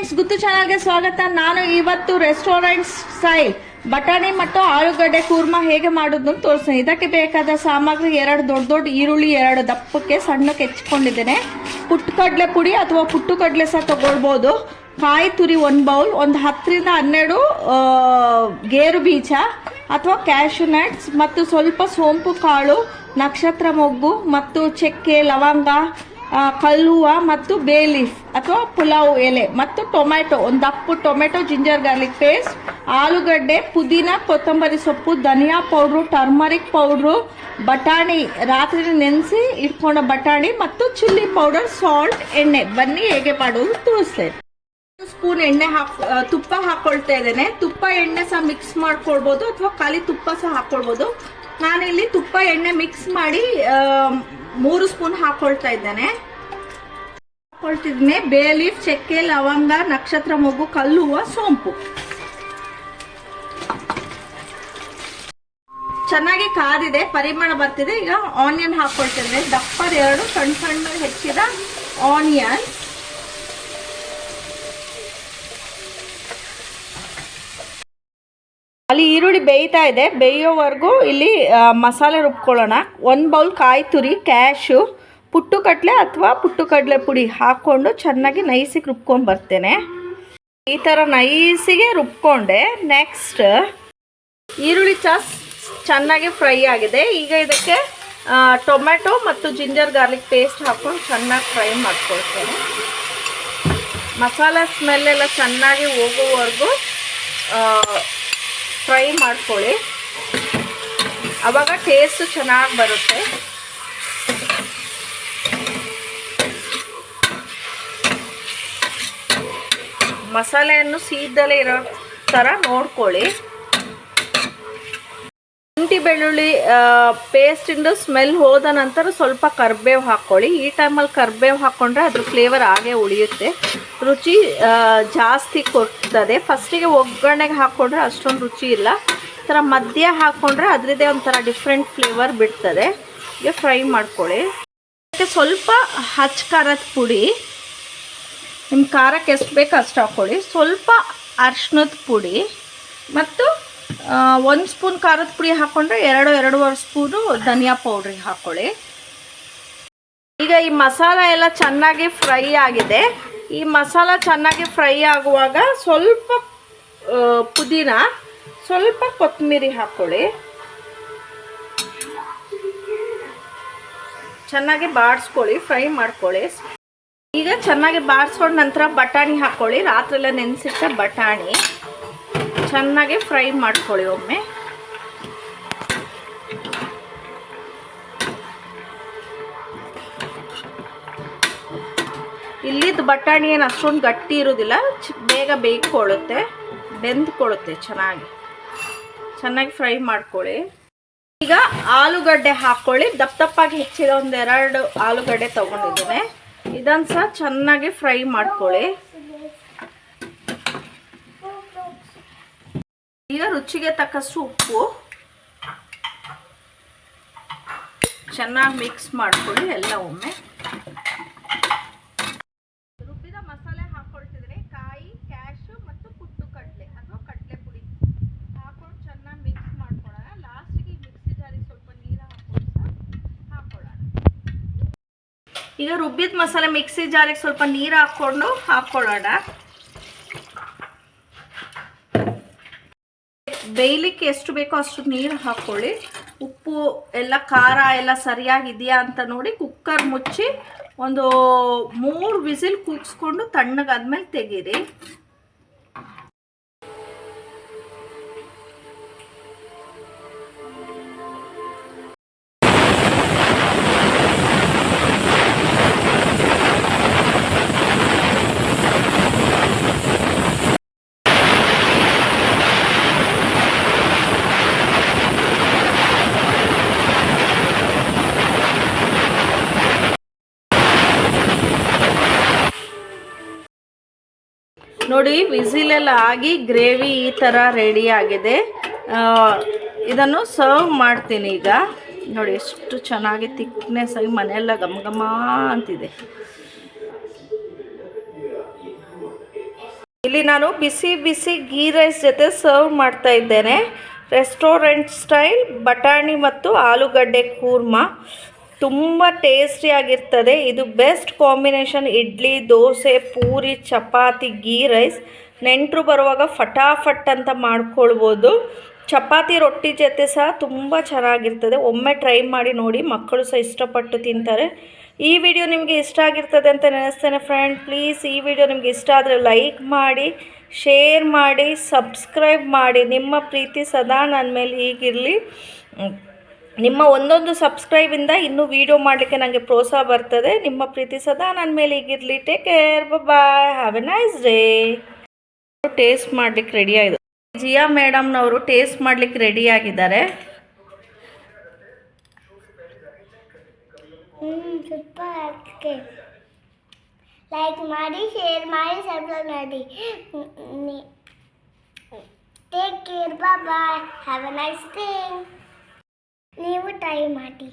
Friends ಗುತ್ತು ಚಾನಲ್ಗೆ ಸ್ವಾಗತ. ನಾನು ಇವತ್ತು ರೆಸ್ಟೋರೆಂಟ್ ಸ್ಟೈಲ್ ಬಟಾಣಿ ಮತ್ತು ಆಲೂಗಡ್ಡೆ ಕೂರ್ಮ ಹೇಗೆ ಮಾಡೋದು ತೋರಿಸ್ತೀನಿ. ಇದಕ್ಕೆ ಬೇಕಾದ ಸಾಮಗ್ರಿ ಎರಡು, ದೊಡ್ಡ ದೊಡ್ಡ ಈರುಳ್ಳಿ ಎರಡು ದಪ್ಪಕ್ಕೆ ಸಣ್ಣಕ್ಕೆ ಹೆಚ್ಕೊಂಡಿದ್ದೇನೆ. ಪುಟ್ಟು ಕಡಲೆ ಪುಡಿ ಅಥವಾ ಪುಟ್ಟು ಕಡಲೆ ಸಹ ತಗೊಳ್ಬೋದು. ಕಾಯಿ ತುರಿ ಒಂದು ಬೌಲ್, ಒಂದು ಹತ್ತರಿಂದ ಹನ್ನೆರಡು ಗೇರು ಬೀಜ ಅಥವಾ ಕ್ಯಾಶು ನಟ್ಸ್ ಮತ್ತು ಸ್ವಲ್ಪ ಸೋಂಪು ಕಾಳು, ನಕ್ಷತ್ರ ಮೊಗ್ಗು ಮತ್ತು ಚಕ್ಕೆ, ಲವಂಗ ಕಲ್ಲುವ ಮತ್ತು ಬೇ ಲೀಫ್ ಅಥವಾ ಪುಲಾವ್ ಎಲೆ ಮತ್ತು ಟೊಮ್ಯಾಟೊ, ಒಂದು ದಪ್ಪು ಟೊಮೆಟೊ ಜಿಂಜರ್ ಗಾರ್ಲಿಕ್ ಪೇಸ್ಟ್, ಆಲೂಗಡ್ಡೆ, ಪುದೀನ, ಕೊತ್ತಂಬರಿ ಸೊಪ್ಪು, ಧನಿಯಾ ಪೌಡ್ರು, ಟರ್ಮರಿಕ್ ಪೌಡ್ರು, ಬಟಾಣಿ ರಾತ್ರಿ ನೆನೆಸಿ ಇಟ್ಕೊಂಡ ಬಟಾಣಿ ಮತ್ತು ಚಿಲ್ಲಿ ಪೌಡರ್, ಸಾಲ್ಟ್, ಎಣ್ಣೆ. ಬನ್ನಿ ಹೇಗೆ ಮಾಡೋದು ತೋರಿಸ್ತೇನೆ. ಸ್ಪೂನ್ ಎಣ್ಣೆ ಹಾಕಿ ತುಪ್ಪ ಹಾಕೊಳ್ತಾ ಇದ್ದೇನೆ. ತುಪ್ಪ ಎಣ್ಣೆ ಸಹ ಮಿಕ್ಸ್ ಮಾಡ್ಕೊಳ್ಬೋದು ಅಥವಾ ಖಾಲಿ ತುಪ್ಪ ಸಹ ಹಾಕೊಳ್ಬೋದು. ನಾನಿಲ್ಲಿ ತುಪ್ಪ, ಎಣ್ಣೆ ಮಿಕ್ಸ್ ಮಾಡಿ ಮೂರು ಸ್ಪೂನ್ ಹಾಕೊಳ್ತಾ ಇದ್ದೇನೆ. ಹಾಕೊಳ್ತಿದ್ನೆ, ಬೇ ಲೀಫ್, ಚಕ್ಕೆ, ಲವಂಗ, ನಕ್ಷತ್ರ ಮೊಗ್ಗು ಕಲ್ಲುವ ಸೋಂಪು. ಚೆನ್ನಾಗಿ ಕಾದಿದೆ, ಪರಿಮಳ ಬರ್ತಿದೆ. ಈಗ ಆನಿಯನ್ ಹಾಕೊಳ್ತಿದ್ದೇನೆ. ದಪ್ಪದ ಎರಡು, ಸಣ್ಣ ಸಣ್ಣ ಹೆಚ್ಚಿದ ಆನಿಯನ್ ಅಲ್ಲಿ ಈರುಳ್ಳಿ ಬೇಯ್ತಾ ಇದೆ. ಬೇಯೋವರೆಗೂ ಇಲ್ಲಿ ಮಸಾಲೆ ರುಬ್ಕೊಳ್ಳೋಣ. ಒಂದು ಬೌಲ್ ಕಾಯಿ ತುರಿ, ಕ್ಯಾಶು ಪುಟ್ಟು ಕಡಲೆ ಅಥವಾ ಪುಟ್ಟು ಕಡಲೆ ಪುಡಿ ಹಾಕ್ಕೊಂಡು ಚೆನ್ನಾಗಿ ನೈಸಿಗೆ ರುಬ್ಕೊಂಡು ಬರ್ತೇನೆ. ಈ ಥರ ನೈಸಿಗೆ ರುಬ್ಕೊಂಡೆ. ನೆಕ್ಸ್ಟ್ ಈರುಳ್ಳಿ ಚಾಸ್ ಚೆನ್ನಾಗಿ ಫ್ರೈ ಆಗಿದೆ. ಈಗ ಇದಕ್ಕೆ ಟೊಮೆಟೊ ಮತ್ತು ಜಿಂಜರ್ ಗಾರ್ಲಿಕ್ ಪೇಸ್ಟ್ ಹಾಕ್ಕೊಂಡು ಚೆನ್ನಾಗಿ ಫ್ರೈ ಮಾಡ್ಕೊಳ್ತೇನೆ. ಮಸಾಲೆ ಸ್ಮೆಲ್ ಎಲ್ಲ ಚೆನ್ನಾಗಿ ಹೋಗುವವರೆಗೂ ಫ್ರೈ ಮಾಡ್ಕೊಳ್ಳಿ. ಆವಾಗ ಟೇಸ್ಟ್ ಚೆನ್ನಾಗಿ ಬರುತ್ತೆ. ಮಸಾಲೆಯನ್ನು ಸೀದಲೇ ಇರೋ ಥರ ನೋಡ್ಕೊಳ್ಳಿ. ಶುಂಠಿ, ಬೆಳ್ಳುಳ್ಳಿ ಪೇಸ್ಟಿಂದು ಸ್ಮೆಲ್ ಹೋದ ನಂತರ ಸ್ವಲ್ಪ ಕರ್ಬೇವು ಹಾಕ್ಕೊಳ್ಳಿ ಈ ಟೈಮಲ್ಲಿ ಕರ್ಬೇವು ಹಾಕ್ಕೊಂಡ್ರೆ ಅದ್ರ ಫ್ಲೇವರ್ ಹಾಗೆ ಉಳಿಯುತ್ತೆ. ರುಚಿ ಜಾಸ್ತಿ ಕೊಡ್ತದೆ. ಫಸ್ಟಿಗೆ ಒಗ್ಗರಣೆಗೆ ಹಾಕ್ಕೊಂಡ್ರೆ ಅಷ್ಟೊಂದು ರುಚಿ ಇಲ್ಲ. ಥರ ಮಧ್ಯ ಹಾಕ್ಕೊಂಡ್ರೆ ಅದರದ್ದೇ ಒಂಥರ ಡಿಫ್ರೆಂಟ್ ಫ್ಲೇವರ್ ಬಿಡ್ತದೆ. ಈಗ ಫ್ರೈ ಮಾಡ್ಕೊಳ್ಳಿ. ಅದಕ್ಕೆ ಸ್ವಲ್ಪ ಹಚ್ ಖಾರದ ಪುಡಿ. ನಿಮ್ಮ ಖಾರಕ್ಕೆ ಎಷ್ಟು ಬೇಕು ಅಷ್ಟು ಹಾಕ್ಕೊಳ್ಳಿ ಸ್ವಲ್ಪ ಅರ್ಶಿನದ ಪುಡಿ. ಮತ್ತು ಒಂದು ಸ್ಪೂನ್ ಖಾರದ ಪುಡಿ ಹಾಕ್ಕೊಂಡ್ರೆ ಎರಡು, ಎರಡೂವರೆ ಸ್ಪೂನು ಧನಿಯಾ ಪೌಡ್ರಿ ಹಾಕ್ಕೊಳ್ಳಿ ಈಗ ಈ ಮಸಾಲ ಎಲ್ಲ ಚೆನ್ನಾಗಿ ಫ್ರೈ ಆಗಿದೆ. ಈ ಮಸಾಲ ಚೆನ್ನಾಗಿ ಫ್ರೈ ಆಗುವಾಗ ಸ್ವಲ್ಪ ಪುದೀನ, ಸ್ವಲ್ಪ ಕೊತ್ತಂಬರಿ ಹಾಕ್ಕೊಳ್ಳಿ ಚೆನ್ನಾಗಿ ಬಾಡಿಸ್ಕೊಳ್ಳಿ ಫ್ರೈ ಮಾಡ್ಕೊಳ್ಳಿ. ಈಗ ಚೆನ್ನಾಗಿ ಬಾಡಿಸ್ಕೊಂಡ ನಂತರ ಬಟಾಣಿ ಹಾಕ್ಕೊಳ್ಳಿ ರಾತ್ರಿ ಎಲ್ಲ ನೆನೆಸಿಟ್ಟ ಬಟಾಣಿ. ಚೆನ್ನಾಗಿ ಫ್ರೈ ಮಾಡ್ಕೊಳ್ಳಿ ಒಮ್ಮೆ. ಇಲ್ಲಿದ್ದು ಬಟಾಣಿ ಏನು ಅಷ್ಟೊಂದು ಗಟ್ಟಿ ಇರೋದಿಲ್ಲ ಚಿ ಬೇಗ ಬೇಯ್ಕೊಳ್ಳುತ್ತೆ, ಬೆಂದ್ಕೊಳ್ಳುತ್ತೆ ಚೆನ್ನಾಗಿ. ಚೆನ್ನಾಗಿ ಫ್ರೈ ಮಾಡ್ಕೊಳ್ಳಿ. ಈಗ ಆಲೂಗಡ್ಡೆ ಹಾಕ್ಕೊಳ್ಳಿ ದಪ್ಪ ದಪ್ಪಾಗಿ ಹೆಚ್ಚಿದ ಒಂದೆರಡು ಆಲೂಗಡ್ಡೆ ತೊಗೊಂಡಿದ್ದೇನೆ. ಇದನ್ನು ಸಹ ಚೆನ್ನಾಗಿ ಫ್ರೈ ಮಾಡ್ಕೊಳ್ಳಿ. ಈಗ ರುಚಿಗೆ ತಕ್ಕಷ್ಟು ಉಪ್ಪು ಚೆನ್ನಾಗಿ ಮಿಕ್ಸ್ ಮಾಡ್ಕೊಳ್ಳಿ ಎಲ್ಲ ಒಮ್ಮೆ. ರುಬ್ಬಿದ ಮಸಾಲೆ ಹಾಕೊಳ್ತಿದ್ರೆ ಕಾಯಿ ಕ್ಯಾಶು ಮತ್ತು ಪುಟ್ಟು ಕಡಲೆ ಅಥವಾ ಕಡಲೆ ಪುಡಿ. ಹಾಕೊಂಡು ಚೆನ್ನಾಗಿ ಮಿಕ್ಸ್ ಮಾಡ್ಕೊಳ್ಳೋಣ. ಲಾಸ್ಟಿಗೆ ಮಿಕ್ಸಿ ಜಾರಿಗೆ ಸ್ವಲ್ಪ ನೀರು ಹಾಕೊಂಡು ಹಾಕೊಳ್ಳೋಣ. ಈಗ ರುಬ್ಬಿದ ಮಸಾಲೆ ಮಿಕ್ಸಿ ಜಾರಿಗೆ ಸ್ವಲ್ಪ ನೀರು ಹಾಕ್ಕೊಂಡು ಹಾಕ್ಕೊಳ್ಳೋಣ ಬೇಯಲಿಕ್ಕೆ ಎಷ್ಟು ಬೇಕೋ ಅಷ್ಟು ನೀರು ಹಾಕ್ಕೊಳ್ಳಿ ಉಪ್ಪು ಎಲ್ಲ, ಖಾರ ಎಲ್ಲ ಸರಿಯಾಗಿದೆಯಾ ಅಂತ ನೋಡಿ ಕುಕ್ಕರ್ ಮುಚ್ಚಿ ಒಂದು ಮೂರು ವಿಸಿಲ್ ಕೂಗಿಸ್ಕೊಂಡು ತಣ್ಣಗಾದ್ಮೇಲೆ ತೆಗೀರಿ. ನೋಡಿ, ವಿಸಿಲೆಲ್ಲ ಆಗಿ ಗ್ರೇವಿ ಈ ಥರ ರೆಡಿ ಆಗಿದೆ. ಇದನ್ನು ಸರ್ವ್ ಮಾಡ್ತೀನಿ ಈಗ. ನೋಡಿ, ಎಷ್ಟು ಚೆನ್ನಾಗಿ ತಿಕ್ನೆಸ್ ಆಗಿ ಮನೆಯೆಲ್ಲ ಘಮ ಘಮ ಅಂತಿದೆ. ಇಲ್ಲಿ ನಾನು ಬಿಸಿ ಬಿಸಿ ಗೀ ರೈಸ್ ಜೊತೆ ಸರ್ವ್ ಮಾಡ್ತಾ ಇದ್ದೇನೆ. ರೆಸ್ಟೋರೆಂಟ್ ಸ್ಟೈಲ್ ಬಟಾಣಿ ಮತ್ತು ಆಲೂಗಡ್ಡೆ ಕೂರ್ಮಾ. ತುಂಬ ಟೇಸ್ಟಿಯಾಗಿರ್ತದೆ ಇದು best combination idli, dosa, puri, chapati ghee rice ನೆಂಟರು ಬರುವಾಗ ಫಟಾಫಟ್ ಅಂತ ಮಾಡ್ಕೊಳ್ಬೋದು. ಚಪಾತಿ, ರೊಟ್ಟಿ ಜೊತೆ ಸಹ ತುಂಬ ಚೆನ್ನಾಗಿರ್ತದೆ. ಒಮ್ಮೆ ಟ್ರೈ ಮಾಡಿ ನೋಡಿ ಮಕ್ಕಳು ಸಹ ಇಷ್ಟಪಟ್ಟು ತಿಂತಾರೆ. ಈ ವಿಡಿಯೋ ನಿಮಗೆ ಇಷ್ಟ ಆಗಿರ್ತದೆ ಅಂತ ನೆನೆಸ್ತೇನೆ ಫ್ರೆಂಡ್ ಪ್ಲೀಸ್ ಈ ವಿಡಿಯೋ ನಿಮಗೆ ಇಷ್ಟ ಆದರೆ ಲೈಕ್ ಮಾಡಿ ಶೇರ್ ಮಾಡಿ ಸಬ್ಸ್ಕ್ರೈಬ್ ಮಾಡಿ. ನಿಮ್ಮ ಪ್ರೀತಿ ಸದಾ ನನ್ನ ಮೇಲೆ ಹೀಗಿರಲಿ. ನಿಮ್ಮ ಒಂದೊಂದು ಸಬ್ಸ್ಕ್ರೈಬಿಂದ ಇನ್ನೂ ವಿಡಿಯೋ ಮಾಡಲಿಕ್ಕೆ ನನಗೆ ಪ್ರೋತ್ಸಾಹ ಬರ್ತದೆ. ನಿಮ್ಮ ಪ್ರೀತಿ ಸದಾ ನನ್ನ ಮೇಲೆ ಈಗಿರಲಿ. Take care bye have a nice day taste ಮಾಡ್ಲಿಕ್ಕೆ ರೆಡಿ ಆಗಿದೆ. ಜಿಯಾ ಮೇಡಮ್ನವರು ಟೇಸ್ಟ್ ಮಾಡ್ಲಿಕ್ಕೆ ರೆಡಿ ಆಗಿದ್ದಾರೆ. ಲೈಕ್ ಮಾಡಿ ಶೇರ್ ಮಾಡಿ ಸಬ್ಸ್ಕ್ರೈಬ್ ಮಾಡಿ. Take care bye have a nice day ನೀವು ಟ್ರೈ ಮಾಡಿ